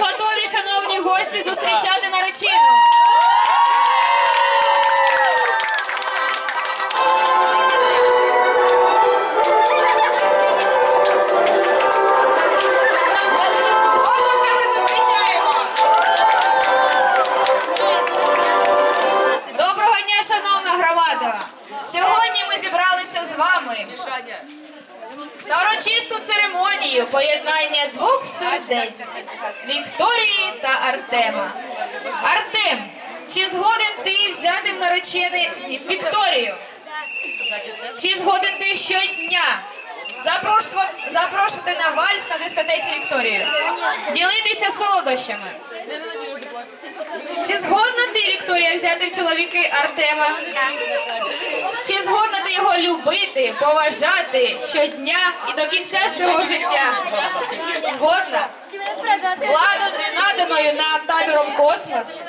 Готові, шановні гості, зустрічати. Оплесками зустрічаємо. Доброго дня, шановна громада! Сьогодні ми зібралися з вами на урочисту церемонію поєднання двох сердець Вікторії та Артема. Артем, чи згоден ти взяти в наречений Вікторію? Чи згоден ти щодня запрошувати, на вальс на дискотеці Вікторію? Ділитися солодощами? Чи згодна Вікторія, взяти в чоловіки Артема? Чи згодна ти його любити, поважати щодня і до кінця свого життя? Згодна? Владою наданою нам табором космос.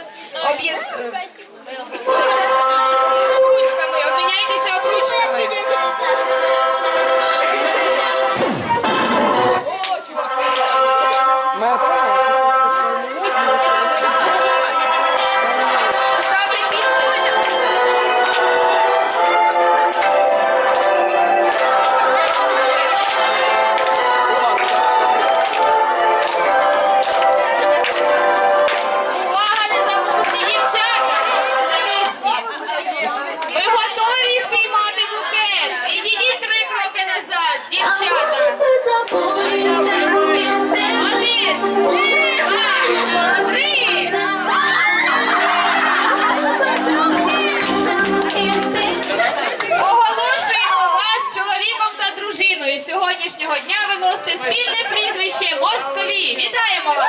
Об'єд... дівчата! Один, два, три! Оголошуємо вас чоловіком та дружиною. З Сьогоднішнього дня ви носите спільне прізвище Мостові. Вітаємо вас!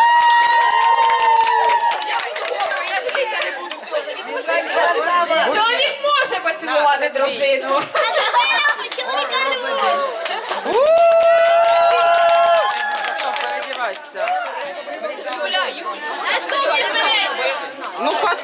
Чоловік може поцілувати дружину. Чоловіка не буде. Ну потом.